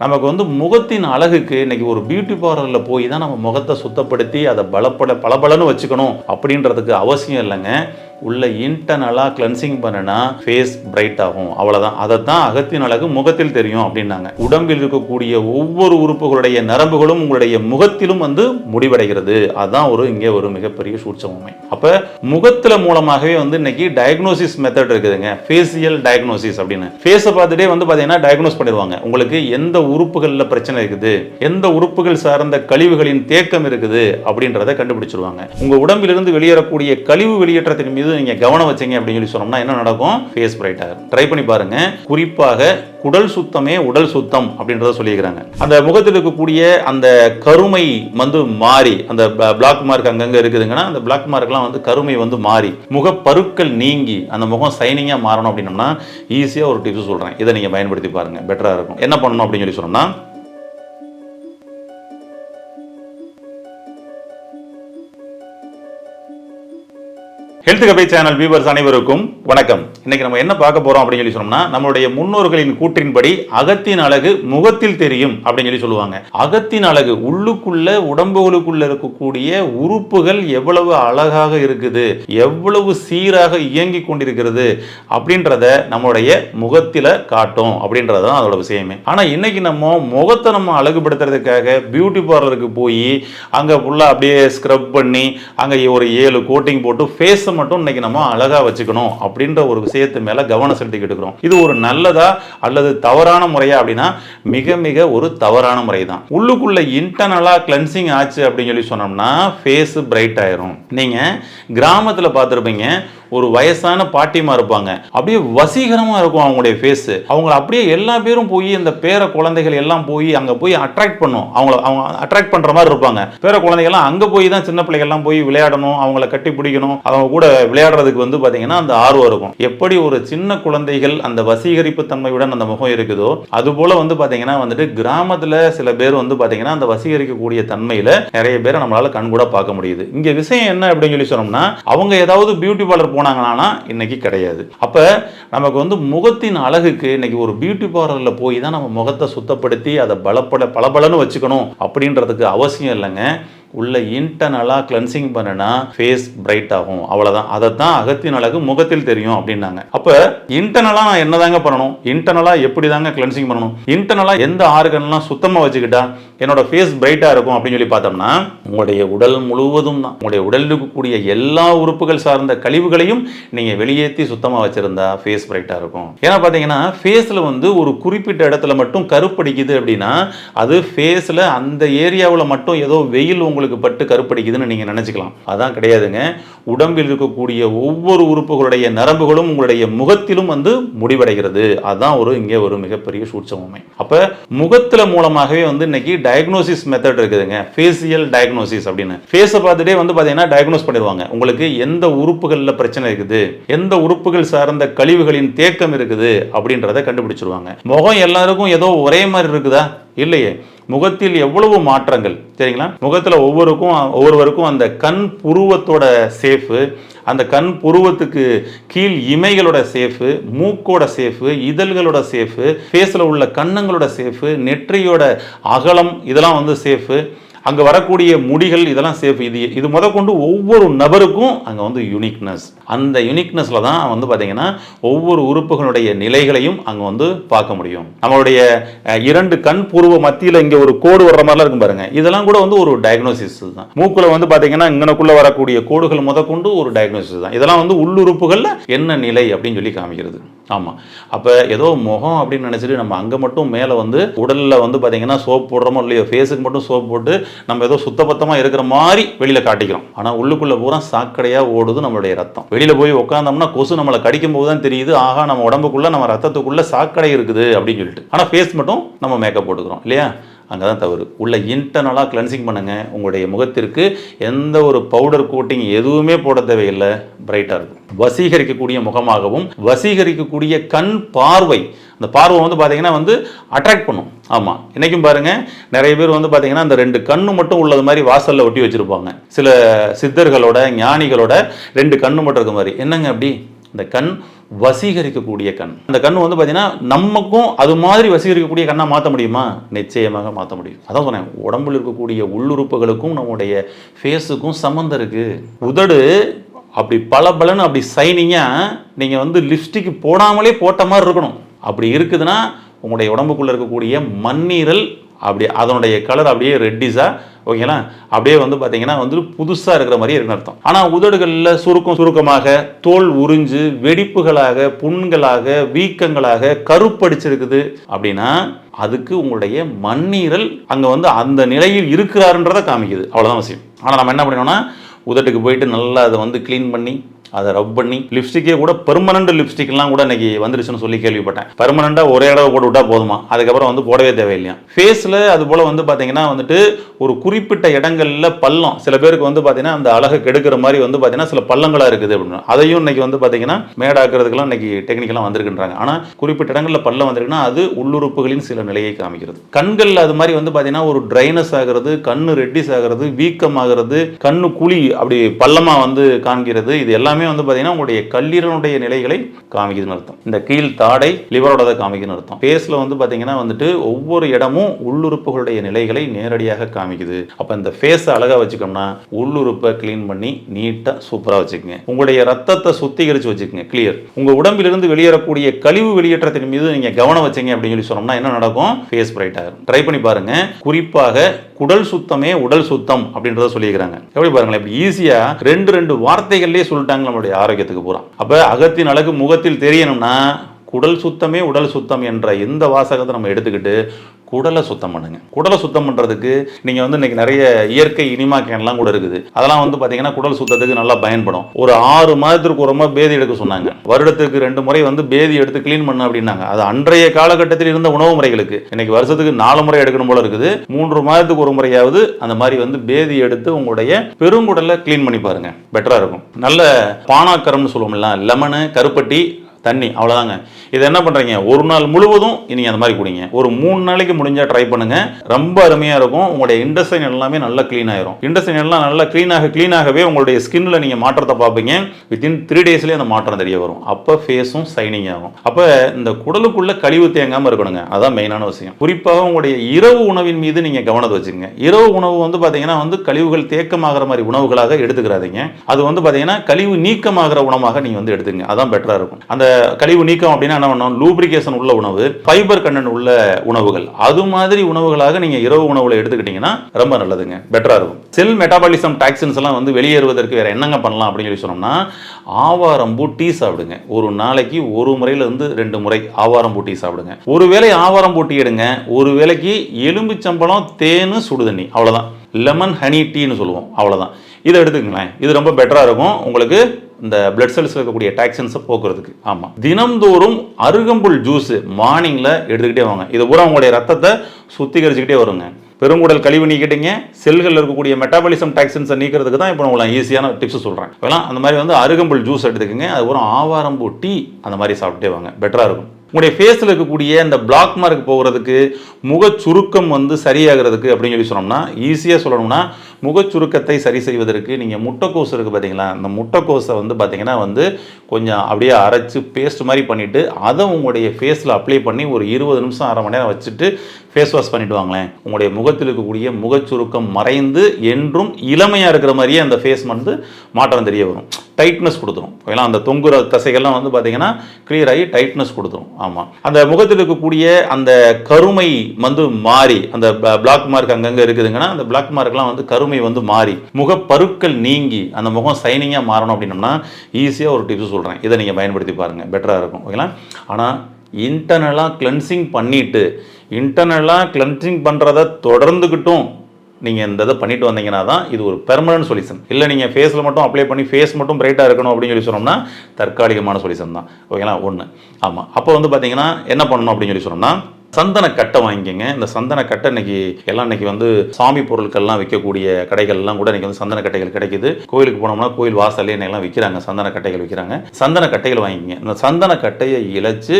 நமக்கு வந்து முகத்தின் அழகுக்கு இன்னைக்கு ஒரு பியூட்டி பார்லரில் போய் தான் நம்ம முகத்தை சுத்தப்படுத்தி அதை பலப்பட பளபளன்னு வச்சுக்கணும் அப்படின்றதுக்கு அவசியம் இல்லைங்க. உள்ள இன்டர்னலாக கிளென்சிங் பண்ணுனா ஃபேஸ் பிரைட் ஆகும். அவ்வளோதான் அதை தான் அகத்தின் அழகு முகத்தில் தெரியும் அப்படின்னாங்க. உடம்பில் இருக்கக்கூடிய ஒவ்வொரு உறுப்புகளுடைய நரம்புகளும் உங்களுடைய முகத்திலும் வந்து முடிவடைகிறது. அதான் ஒரு இங்கே ஒரு மிகப்பெரிய சூட்சமுமை. அப்போ முகத்தில் மூலமாகவே வந்து இன்னைக்கு டயக்னோசிஸ் மெத்தட் இருக்குதுங்க. ஃபேசியல் டயக்னோசிஸ் அப்படின்னு. ஃபேஸை பார்த்துட்டே வந்து பார்த்தீங்கன்னா டயக்னோஸ் பண்ணிடுவாங்க. உங்களுக்கு எந்த உறுப்புகளில் பிரச்சனை இருக்குது? எந்த உறுப்புகள் சார்ந்த கழிவுகளின் தேக்கம் இருக்குது? அப்படின்றத கண்டுபிடிச்சிருவாங்க. உங்கள் உடம்பிலிருந்து வெளியேறக்கூடிய கழிவு வெளியேற்றத்தின் மீது நீங்கள் கவனம் வச்சீங்க அப்படின்னு சொல்லி சொன்னோம்னா என்ன நடக்கும்? ஃபேஸ் பிரைட் ஆகும் ட்ரை பண்ணி பாருங்க. குறிப்பாக குடல் சுத்தமே உடல் சுத்தம் அப்படின்றத சொல்லியிருக்கிறாங்க. அந்த முகத்தில் இருக்கக்கூடிய அந்த கருமை வந்து மாறி அந்த பிளாக் மார்க் அங்கங்கே இருக்குதுங்கன்னா அந்த பிளாக் மார்க்லாம் வந்து கருமை வந்து மாறி முகப்பருக்கள் நீங்கி அந்த முகம் சைனிங்காக மாறணும் அப்படின்னம்னா ஈஸியாக ஒரு டிப்ஸ் சொல்கிறேன் இதை நீங்கள் பயன்படுத்தி பாருங்க. பெட்டராக இருக்கும். என்ன பண்ணணும் அப்படின்னு சொல்லி சொன்னோம்னா ஹெல்த் கபை சேனல் வியூவர்ஸ் அனைவருக்கும் வணக்கம். இன்னைக்கு நம்ம என்ன பார்க்க போறோம் அப்படின்னு சொல்லி சொன்னோம்னா நம்மளுடைய முன்னோர்களின் கூற்றின்படி அகத்தின் அழகு முகத்தில் தெரியும் அப்படின்னு சொல்லி சொல்லுவாங்க. அகத்தின் அழகு உள்ளுக்குள்ள உடம்புகளுக்குள்ள இருக்கக்கூடிய உறுப்புகள் எவ்வளவு அழகாக இருக்குது எவ்வளவு சீராக இயங்கி கொண்டிருக்கிறது அப்படின்றத நம்மளுடைய முகத்தில காட்டும் அப்படின்றது தான் அதோட விஷயமே. ஆனா இன்னைக்கு நம்ம முகத்தை நம்ம அழகுபடுத்துறதுக்காக பியூட்டி பார்லருக்கு போய் அங்க ஃபுல்லா அப்படியே ஸ்க்ரப் பண்ணி அங்க ஒரு ஏழு கோட்டிங் போட்டு ஃபேஸை மட்டும் இன்னைக்கு நம்ம அழகா வச்சுக்கணும் அப்படின்ற ஒரு விஷயத்து மேல கவனம் செலுத்திக்கிட்டு இருக்கிறோம். இது ஒரு நல்லதா அல்லது தவறான முறையா அப்படின்னா மிக மிக ஒரு தவறான முறை தான் உள்ளுக்குள்ள இன்டர்னலா கிளென்சிங் ஆச்சு அப்படின்னு சொல்லி சொன்னோம்னா ஃபேஸ் பிரைட் ஆயிரும். நீங்க கிராமத்துல பார்த்துருப்பீங்க ஒரு வயசான பாட்டிமா இருப்பாங்க. அப்படியே வசீகரமா இருக்கும் அவங்களுடைய ஃபேஸ் அவங்கள அப்படியே எல்லா பேரும் போய் இந்த பேர குழந்தைகள் எல்லாம் போய் அங்க போய் அட்ராக்ட் பண்ணும். அவங்கள அவங்க அட்ராக்ட் பண்ற மாதிரி இருப்பாங்க. பேர குழந்தைகள்லாம் அங்க போய் தான் சின்ன பிள்ளைகள்லாம் போய் விளையாடணும் அவங்கள கட்டி பிடிக்கணும். அவங்க கூட விளையாடுறதுக்கு வந்து பாத்தீங்கன்னா அந்த ஆர்வம் இருக்கும். எப்படி ஒரு சின்ன குழந்தைகள் அந்த வசீகரிப்பு தன்மையுடன் அந்த முகம் இருக்குதோ அது போல வந்து பாத்தீங்கன்னா வந்துட்டு கிராமத்துல சில பேர் வந்து பாத்தீங்கன்னா அந்த வசீகரிக்கக்கூடிய தன்மையில நிறைய பேரை நம்மளால கண்கூட பார்க்க முடியுது. இங்க விஷயம் என்ன அப்படின்னு சொல்லி சொன்னோம்னா அவங்க ஏதாவது பியூட்டி பார்லர் போனாங்களான்னா இன்றைக்கி கிடையாது. அப்போ நமக்கு வந்து முகத்தின் அழகுக்கு இன்றைக்கி ஒரு பியூட்டி பார்லரில் போய் தான் நம்ம முகத்தை சுத்தப்படுத்தி அதை பலப்பட பளபளன்னு வச்சுக்கணும் அப்படின்றதுக்கு அவசியம் இல்லைங்க. உள்ள இன்டர்னலாக கிளென்சிங் பண்ணுனா ஃபேஸ் பிரைட் ஆகும். அவ்வளோதான் அதை தான் அகத்தின் அழகு முகத்தில் தெரியும் அப்படின்னாங்க. அப்போ இன்டர்னலாக நான் என்னதாங்க பண்ணணும்? இன்டர்னலாக எப்படி தாங்க கிளென்சிங் பண்ணணும்? இன்டர்னலாக எந்த ஆர்கன்லாம் சுத்தமாக வச்சுக்கிட்டா என்னோட ஃபேஸ் பிரைட்டாக இருக்கும் அப்படின்னு சொல்லி பார்த்தோம்னா உங்களுடைய உடல் முழுவதும் தான். உங்களுடைய உடலில் இருக்கக்கூடிய எல்லா உறுப்புகள் சார்ந்த கழிவுகளையும் நீங்கள் வெளியேற்றி சுத்தமாக வச்சுருந்தா ஃபேஸ் பிரைட்டாக இருக்கும். ஏன்னா பார்த்தீங்கன்னா ஃபேஸில் வந்து ஒரு குறிப்பிட்ட இடத்துல மட்டும் கருப்படிக்குது அப்படின்னா அது ஃபேஸில் அந்த ஏரியாவில் மட்டும் ஏதோ வெயில் உங்களுக்கு பட்டு கருப்படிக்குதுன்னு நீங்கள் நினச்சிக்கலாம். அதான் கிடையாதுங்க. உடம்பில் இருக்கக்கூடிய ஒவ்வொரு உறுப்புகளுடைய நரம்புகளும் உங்களுடைய முகத்திலும் வந்து முடிவடைகிறது. அதான் ஒரு இங்கே ஒரு மிகப்பெரிய சூட்சமுமை அப்போ முகத்தில் மூலமாகவே வந்து இன்னைக்கு டயக்னோசிஸ் மெத்தட் இருக்குதுங்க. ஃபேசியல் டயக்னோசிஸ் அப்படின்னு. ஃபேஸை பார்த்துட்டே வந்து பார்த்தீங்கன்னா டயக்னோஸ் பண்ணிடுவாங்க. உங்களுக்கு எந்த உறுப்புகளில் பிரச்சனை இருக்குது? எந்த உறுப்புகள் சார்ந்த கழிவுகளின் தேக்கம் இருக்குது? அப்படின்றத கண்டுபிடிச்சிருவாங்க. முகம் எல்லாருக்கும் ஏதோ ஒரே மாதிரி இருக்குதா? இல்லையே. முகத்தில் எவ்வளவு மாற்றங்கள்? சரிங்களா? முகத்தில் ஒவ்வொருக்கும் ஒவ்வொருவருக்கும் அந்த கண் புருவத்தோட சேஃபு அந்த கண் புருவத்துக்கு கீழ் இமைகளோட சேஃபு மூக்கோட சேஃபு இதழ்களோட சேஃபு ஃபேஸில் உள்ள கன்னங்களோட சேஃபு நெற்றியோட அகலம் இதெல்லாம் வந்து சேஃபு. அங்கே வரக்கூடிய முடிகள் இதெல்லாம் சேஃப் இது இது முத கொண்டு ஒவ்வொரு நபருக்கும் அங்கே வந்து யூனிக்னஸ் அந்த யூனிக்னஸில் தான் வந்து பார்த்தீங்கன்னா ஒவ்வொரு உறுப்புகளுடைய நிலைகளையும் அங்கே வந்து பார்க்க முடியும். நம்மளுடைய இரண்டு கண் பூர்வ மத்தியில் இங்கே ஒரு கோடு வர்ற மாதிரிலாம் இருக்கும் பாருங்க. இதெல்லாம் கூட வந்து ஒரு டயக்னோசிஸ் தான். மூக்கில் வந்து பார்த்தீங்கன்னா இங்கனக்குள்ளே வரக்கூடிய கோடுகள் முத கொண்டு ஒரு டயக்னோசிஸ் தான். இதெல்லாம் வந்து உள்ளுறுப்புகளில் என்ன நிலை அப்படின்னு சொல்லி காமிக்கிறது. ஆமாம் அப்போ ஏதோ முகம் அப்படின்னு நினச்சிட்டு நம்ம அங்கே மட்டும் மேலே வந்து உடலில் வந்து பார்த்தீங்கன்னா சோப் போடுறோமோ இல்லையோ ஃபேஸுக்கு மட்டும் சோப் போட்டு நம்ம ஏதோ சுத்தபத்தமாக இருக்கிற மாதிரி வெளியில் காட்டிக்கிறோம். ஆனால் உள்ளுக்குள்ளே பூரா சாக்கடையாக ஓடுது நம்மளுடைய ரத்தம். வெளியில் போய் உட்காந்தோம்னா கொசு நம்மளை கடிக்கும் போது தான் தெரியுது ஆகா நம்ம உடம்புக்குள்ளே நம்ம ரத்தத்துக்குள்ளே சாக்கடை இருக்குது அப்படின்னு சொல்லிட்டு. ஆனால் ஃபேஸ் மட்டும் நம்ம மேக்கப் போட்டுக்கிறோம் இல்லையா? அங்கே தான் தவறு. உள்ள இன்டர்னலாக கிளென்சிங் பண்ணுங்கள் உங்களுடைய முகத்திற்கு எந்த ஒரு பவுடர் கோட்டிங் எதுவுமே போட தேவையில்லை. பிரைட்டாக இருக்கும். வசீகரிக்கக்கூடிய முகமாகவும் வசீகரிக்கக்கூடிய கண் பார்வை. அந்த பார்வை வந்து பார்த்தீங்கன்னா வந்து அட்ராக்ட் பண்ணும். ஆமாம் இன்றைக்கும் பாருங்கள் நிறைய பேர் வந்து பார்த்தீங்கன்னா அந்த ரெண்டு கண்ணு மட்டும் உள்ளது மாதிரி வாசலில் ஒட்டி வச்சுருப்பாங்க. சில சித்தர்களோட ஞானிகளோட ரெண்டு கண்ணு மட்டும் இருக்க மாதிரி. என்னங்க அப்படி? இந்த கண் வசீகரிக்கக்கூடிய கண். அந்த கண் வந்து பார்த்தீங்கன்னா நமக்கும் அது மாதிரி வசீகரிக்கக்கூடிய கண்ணாக மாற்ற முடியுமா? நிச்சயமாக மாற்ற முடியும். அதான் சொன்னேன் உடம்புல இருக்கக்கூடிய உள்ளுறுப்புகளுக்கும் நம்முடைய ஃபேஸுக்கும் சம்மந்தம் இருக்குது உதடு அப்படி பல அப்படி சைனிங்காக நீங்கள் வந்து லிப்ஸ்டிக் போடாமலே போட்ட மாதிரி இருக்கணும். அப்படி இருக்குதுன்னா உங்களுடைய உடம்புக்குள்ளே இருக்கக்கூடிய மண்ணீரல் அப்படி அதனுடைய கலர் அப்படியே ரெட்டிஸாக ஓகேங்களா அப்படியே வந்து பார்த்தீங்கன்னா வந்து புதுசாக இருக்கிற மாதிரி இருக்குன்னு அர்த்தம். ஆனால் உதடுகளில் சுருக்கம் சுருக்கமாக தோல் உறிஞ்சு வெடிப்புகளாக புண்களாக வீக்கங்களாக கருப்படிச்சிருக்குது அப்படின்னா அதுக்கு உங்களுடைய மண்ணீரல் அங்கே வந்து அந்த நிலையில் இருக்கிறாருன்றதை காமிக்குது. அவ்வளோதான் விஷயம் ஆனால் நம்ம என்ன பண்ணணும்னா உதட்டுக்கு போயிட்டு நல்லா அதை வந்து க்ளீன் பண்ணி அதை ரப் பண்ணி லிப்ஸ்டிக்கே கூட பெர்மனண்ட் லிப்ஸ்டிக்லாம் கூட இன்னைக்கு வந்துருச்சுன்னு சொல்லி கேள்விப்பட்டேன். பெர்மனண்டாக ஒரே தடவை போட்டு விட்டா போதுமா? அதுக்கப்புறம் வந்து போடவே தேவையில்லையா? ஃபேஸில் அது போல் வந்து பார்த்தீங்கன்னா வந்துட்டு ஒரு குறிப்பிட்ட இடங்களில் பள்ளம். சில பேருக்கு வந்து பார்த்தீங்கன்னா அந்த அழகை கெடுக்கிற மாதிரி வந்து பார்த்தீங்கன்னா சில பள்ளங்களாக இருக்குது அப்படின்னு. அதையும் இன்னைக்கு வந்து பார்த்தீங்கன்னா மேடாக்குறதுக்கெல்லாம் இன்னைக்கு டெக்னிக்கெல்லாம் வந்திருக்குன்றாங்க. ஆனால் குறிப்பிட்ட இடங்களில் பள்ளம் வந்திருக்குன்னா அது உள்ளுறுப்புகளின் சில நிலையை காமிக்கிறது. கண்களில் அது மாதிரி வந்து பார்த்தீங்கன்னா ஒரு ட்ரைனஸ் ஆகிறது கண்ணு ரெட்டிஸ் ஆகிறது வீக்கம் ஆகிறது கண்ணு குழி அப்படி பள்ளமாக வந்து காண்கிறது இது எல்லாமே எல்லாமே வந்து பார்த்தீங்கன்னா உங்களுடைய கல்லீரலுடைய நிலைகளை காமிக்குதுன்னு அர்த்தம். இந்த கீழ் தாடை லிவரோட காமிக்குதுன்னு அர்த்தம். ஃபேஸில் வந்து பார்த்தீங்கன்னா வந்துட்டு ஒவ்வொரு இடமும் உள்ளுறுப்புகளுடைய நிலைகளை நேரடியாக காமிக்குது. அப்போ இந்த ஃபேஸை அழகாக வச்சுக்கோம்னா உள்ளுறுப்பை க்ளீன் பண்ணி நீட்டாக சூப்பராக வச்சுக்கோங்க. உங்களுடைய ரத்தத்தை சுத்திகரித்து வச்சுக்கோங்க கிளியர் உங்கள் உடம்பிலிருந்து வெளியேறக்கூடிய கழிவு வெளியேற்றத்தின் மீது நீங்கள் கவனம் வச்சீங்க அப்படின்னு சொல்லி சொன்னோம்னா என்ன நடக்கும்? ஃபேஸ் பிரைட் ஆகும். ட்ரை பண்ணி பாருங்க. குறிப்பாக குடல் சுத்தமே உடல் சுத்தம் அப்படின்றத சொல்லியிருக்கிறாங்க. எப்படி பாருங்களேன் இப்படி ஈஸியாக ரெண்டு ரெண்டு வார்த்தைகள்லேயே சொல்லிட்டாங்க நம்மளுடைய ஆரோக்கியத்துக்கு பூரா. அப்போ அகத்தின் அழகு முகத்தில் தெரியணும்னா குடல் சுத்தமே உடல் சுத்தம் என்ற இந்த வாசகத்தை நம்ம எடுத்துக்கிட்டு குடலை சுத்தம் பண்ணுங்க. குடலை சுத்தம் பண்ணுறதுக்கு நீங்கள் வந்து இன்னைக்கு நிறைய இயற்கை இனிமா கேன்லாம் கூட இருக்குது. அதெல்லாம் வந்து பார்த்தீங்கன்னா குடல் சுத்தத்துக்கு நல்லா பயன்படும். ஒரு ஆறு மாதத்திற்கு ஒரு முறை பேதி எடுக்க சொன்னாங்க. வருடத்துக்கு ரெண்டு முறை வந்து பேதி எடுத்து க்ளீன் பண்ண அப்படின்னாங்க. அது அன்றைய காலகட்டத்தில் இருந்த உணவு முறைகளுக்கு. இன்னைக்கு வருஷத்துக்கு நாலு முறை எடுக்கணும் போல இருக்குது. மூன்று மாதத்துக்கு ஒரு முறையாவது அந்த மாதிரி வந்து பேதி எடுத்து உங்களுடைய பெருங்குடலை க்ளீன் பண்ணி பாருங்க. பெட்டராக இருக்கும். நல்ல பானாக்கரம்னு சொல்லுவோம்ல லெமனு கருப்பட்டி தண்ணி அவ்வளோதாங்க இதை என்ன பண்ணுறீங்க ஒரு நாள் முழுவதும் நீங்கள் அந்த மாதிரி குடிங்க. ஒரு மூணு நாளைக்கு முடிஞ்சால் ட்ரை பண்ணுங்கள் ரொம்ப அருமையாக இருக்கும். உங்களுடைய இண்டஸ்ட்ரைன் எல்லாமே நல்லா க்ளீன் ஆயிரும். இண்டஸ்ட்ரைன் எல்லாம் நல்லா க்ளீனாக க்ளீனாகவே உங்களுடைய ஸ்கின்னில் நீங்கள் மாற்றத்தை பார்ப்பீங்க. வித்தின் த்ரீ டேஸ்லேயே அந்த மாற்றம் தெரிய வரும். அப்போ ஃபேஸும் சைனிங் ஆகும். அப்போ இந்த குடலுக்குள்ளே கழிவு தேங்காமல் இருக்கணுங்க. அதான் மெயினான விஷயம். குறிப்பாக உங்களுடைய இரவு உணவின் மீது நீங்கள் கவனத்தை வச்சுங்க இரவு உணவு வந்து பார்த்தீங்கன்னா வந்து கழிவுகள் தேக்கமாகிற மாதிரி உணவுகளாக எடுத்துக்கிறாதீங்க. அது வந்து பார்த்தீங்கன்னா கழிவு நீக்கமாகிற உணவாக நீங்கள் வந்து எடுத்துங்க அதான் பெட்டராக இருக்கும். அந்த கழிவு நீக்கம் அப்படின்னா என்ன பண்ணணும்? லூப்ரிகேஷன் உள்ள உணவு ஃபைபர் கண்டென்ட் உள்ள உணவுகள். அது மாதிரி உணவுகளாக நீங்க இரவு உணவுல எடுத்துக்கிட்டீங்கன்னா ரொம்ப நல்லதுங்க. பெட்டரா இருக்கும். செல் மெட்டாபாலிசம் டாக்ஸின்ஸ் எல்லாம் வந்து வெளியேறுவதற்கு வேற என்னங்க பண்ணலாம் அப்படின்னு சொல்லி சொன்னோம்னா ஆவாரம்பூ டீ சாப்பிடுங்க. ஒரு நாளைக்கு ஒரு முறையில இருந்து ரெண்டு முறை ஆவாரம்பூ டீ சாப்பிடுங்க. ஒரு வேளை ஆவாரம்பூ டீ எடுங்க. ஒரு வேளைக்கு எலும்புச்சம்பழம் தேனு சுடுதண்ணி. அவ்வளவுதான். லெமன் ஹனி டீன்னு சொல்லுவோம். அவ்வளோதான் இதை எடுத்துக்கங்களேன். இது ரொம்ப பெட்டராக இருக்கும். உங்களுக்கு இந்த பிளட் செல்ஸ் இருக்கக்கூடிய டாக்ஸின்ஸை போக்குறதுக்கு. ஆமாம் தினம்தோறும் அருகம்புல் ஜூஸ் மார்னிங்கில் எடுத்துக்கிட்டே வாங்க. இது பூரா உங்களுடைய ரத்தத்தை சுத்திகரிச்சுக்கிட்டே வருங்க. பெருங்குடல் கழிவு நீக்கிட்டீங்க. செல்களில் இருக்கக்கூடிய மெட்டாபாலிசம் டாக்ஸின்ஸை நீக்கிறதுக்கு தான் இப்போ உங்களை உங்களுக்கு ஈஸியான டிப்ஸ் சொல்கிறேன் இப்போலாம் அந்த மாதிரி வந்து அருகம்புல் ஜூஸ் எடுத்துக்கோங்க. அதுக்கப்புறம் ஆவாரம்பூ டீ அந்த மாதிரி சாப்பிட்டே வாங்க. பெட்டராக இருக்கும். உங்களுடைய ஃபேஸில் இருக்கக்கூடிய இந்த பிளாக் மார்க் போகிறதுக்கு முகச்சுருக்கம் வந்து சரியாகிறதுக்கு அப்படின்னு சொல்லி சொன்னோம்னா ஈஸியாக சொல்லணும்னா முகச்சுருக்கத்தை சரி செய்வதற்கு நீங்கள் முட்டைக்கோஸ் இருக்குது பார்த்தீங்களா அந்த முட்டைக்கோஸை வந்து பார்த்தீங்கன்னா வந்து கொஞ்சம் அப்படியே அரைச்சி பேஸ்ட் மாதிரி பண்ணிவிட்டு அதை உங்களுடைய ஃபேஸில் அப்ளை பண்ணி ஒரு இருபது நிமிஷம் அரை மணி நேரம் வச்சுட்டு ஃபேஸ் வாஷ் பண்ணிவிட்டு வாங்களேன் உங்களுடைய முகத்தில் இருக்கக்கூடிய முகச்சுருக்கம் மறைந்து என்றும் இளமையாக இருக்கிற மாதிரியே அந்த ஃபேஸ் வந்து மாற்றம் தெரிய வரும். டைட்னஸ் கொடுத்துரும். ஓகேங்களா அந்த தொங்குற தசைகள்லாம் வந்து பார்த்தீங்கன்னா கிளியர் ஆகி டைட்னஸ் கொடுத்துரும். ஆமாம் அந்த முகத்தில் இருக்கக்கூடிய அந்த கருமை வந்து மாறி அந்த பிளாக் மார்க் அங்கங்கே இருக்குதுங்கன்னா அந்த பிளாக் மார்க்லாம் வந்து கருமை வந்து மாறி முகப்பருக்கள் நீங்கி அந்த முகம் சைனிங்காக மாறணும் அப்படின்னம்னா ஈஸியாக ஒரு டிப்ஸ் சொல்கிறேன் இதை நீங்கள் பயன்படுத்தி பாருங்கள் பெட்டராக இருக்கும். ஓகேங்களா ஆனால் இன்டர்னலாக கிளென்சிங் பண்ணிவிட்டு இன்டர்னலாக கிளென்சிங் பண்ணுறத தொடர்ந்துக்கிட்டும் நீங்கள் இந்த இதை பண்ணிட்டு வந்தீங்கன்னா தான் இது ஒரு பெர்மனன்ட் சொல்யூஷன் இல்லை நீங்கள் ஃபேஸில் மட்டும் அப்ளை பண்ணி ஃபேஸ் மட்டும் பிரைட்டாக இருக்கணும் அப்படின்னு சொல்லி சொன்னோம்னா தற்காலிகமான சொல்யூஷன் தான். ஓகேங்களா ஒன்று ஆமாம் அப்போ வந்து பார்த்தீங்கன்னா என்ன பண்ணணும் அப்படின்னு சொல்லி சொன்னோம்னா சந்தன கட்டை வாங்கிக்கங்க. இந்த சந்தன கட்டை இன்னைக்கு எல்லாம் இன்னைக்கு வந்து சாமி பொருட்கள்லாம் விற்கக்கூடிய கடைகள்லாம் கூட இன்னைக்கு வந்து சந்தன கட்டைகள் கிடைக்குது. கோயிலுக்கு போனோம்னா கோயில் வாசல்லே எல்லாம் விற்கிறாங்க சந்தன கட்டைகள் விற்கிறாங்க சந்தன கட்டைகள் வாங்கிக்கங்க. இந்த சந்தன கட்டையை இழைச்சி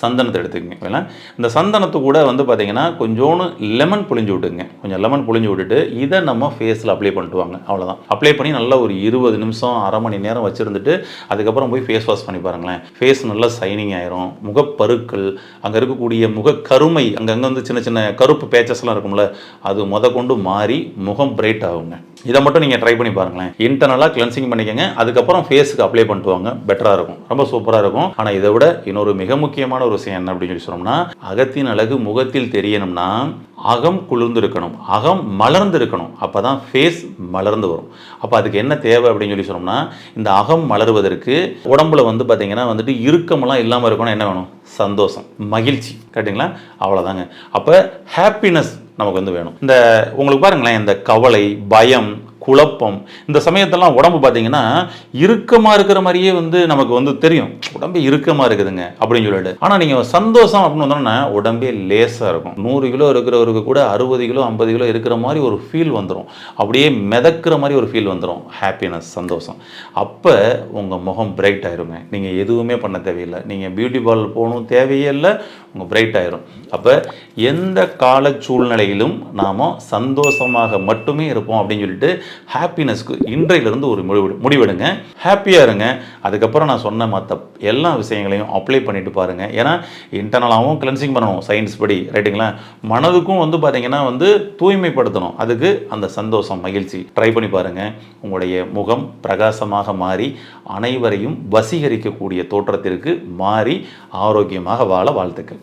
சந்தனத்தை எடுத்துக்கங்க. இந்த சந்தனத்து கூட வந்து பார்த்தீங்கன்னா கொஞ்சோன்னு லெமன் புளிஞ்சு விட்டுங்க கொஞ்சம் லெமன் புளிஞ்சு விட்டுட்டு இதை நம்ம ஃபேஸில் அப்ளை பண்ணிட்டு வாங்க. அவ்வளோதான் அப்ளை பண்ணி நல்லா ஒரு இருபது நிமிஷம் அரை மணி நேரம் வச்சுருந்துட்டு அதுக்கப்புறம் போய் ஃபேஸ் வாஷ் பண்ணி பாருங்களேன். ஃபேஸ் நல்லா சைனிங் ஆயிரும். முகப்பருக்கள் அங்கே இருக்கக்கூடிய கருமை அங்கங்கே வந்து சின்ன சின்ன கருப்பு பேச்சஸ்லாம் இருக்கும்ல அது முத கொண்டு மாறி முகம் பிரைட் ஆகுங்க. இதை மட்டும் நீங்கள் ட்ரை பண்ணி பாருங்களேன். இன்டர்னலாக கிளென்சிங் பண்ணிக்கங்க. அதுக்கப்புறம் ஃபேஸுக்கு அப்ளை பண்ணிட்டு வாங்க. பெட்டராக இருக்கும். ரொம்ப சூப்பராக இருக்கும். ஆனால் இதை விட இன்னொரு மிக முக்கியமான ஒரு விஷயம் என்ன அப்படின்னு சொல்லி சொன்னோம்னா அகத்தின் அழகு முகத்தில் தெரியணும்னா அகம் குளிர்ந்து இருக்கணும் அகம் மலர்ந்து இருக்கணும் அப்போ தான் ஃபேஸ் மலர்ந்து வரும். அப்போ அதுக்கு என்ன தேவை அப்படின்னு சொல்லி சொன்னோம்னா இந்த அகம் மலருவதற்கு உடம்புல வந்து பார்த்தீங்கன்னா வந்துட்டு இறுக்கமெல்லாம் இல்லாமல் இருக்கணும் என்ன வேணும்? சந்தோஷம். மகிழ்ச்சி. கரெக்டுங்களா அவ்வளோதாங்க அப்போ ஹாப்பினஸ் நமக்கு வந்து வேணும். இந்த உங்களுக்கு பாருங்களேன் இந்த கவலை பயம் குழப்பம். இந்த சமயத்தெல்லாம் உடம்பு பார்த்தீங்கன்னா இறுக்கமாக இருக்கிற மாதிரியே வந்து நமக்கு வந்து தெரியும். உடம்பே இறுக்கமாக இருக்குதுங்க அப்படின்னு சொல்லிட்டு. ஆனால் நீங்கள் சந்தோஷம் அப்படின்னு வந்தோன்னா உடம்பே லேசாக இருக்கும். நூறு கிலோ இருக்கிறவருக்கு கூட அறுபது கிலோ ஐம்பது கிலோ இருக்கிற மாதிரி ஒரு ஃபீல் வந்துடும் அப்படியே மிதக்கிற மாதிரி ஒரு ஃபீல் வந்துடும் ஹாப்பினஸ் சந்தோஷம். அப்போ உங்கள் முகம் பிரைட் ஆயிருங்க. நீங்கள் எதுவுமே பண்ண தேவையில்லை. நீங்கள் பியூட்டி பார்லர் போகணும் தேவையே இல்லை. உங்கள் பிரைட் ஆயிரும். அப்போ எந்த கால சூழ்நிலையிலும் நாம் சந்தோஷமாக மட்டுமே இருப்போம் அப்படின்னு சொல்லிட்டு ஹாப்பினஸ்க்கு இன்றையிலிருந்து ஒரு முடிவு முடிவெடுங்க. ஹாப்பியாக இருங்க. அதுக்கப்புறம் நான் சொன்ன மற்ற எல்லா விஷயங்களையும் அப்ளை பண்ணிட்டு பாருங்கள் ஏன்னா இன்டர்னலாகவும் கிளென்சிங் பண்ணணும் சயின்ஸ் படி ரைட்டுங்களா மனதுக்கும் வந்து பார்த்தீங்கன்னா வந்து தூய்மைப்படுத்தணும். அதுக்கு அந்த சந்தோஷம் மகிழ்ச்சி ட்ரை பண்ணி பாருங்கள் உங்களுடைய முகம் பிரகாசமாக மாறி அனைவரையும் வசீகரிக்கக்கூடிய தோற்றத்திற்கு மாறி ஆரோக்கியமாக வாழ வாழ்த்துக்கள்.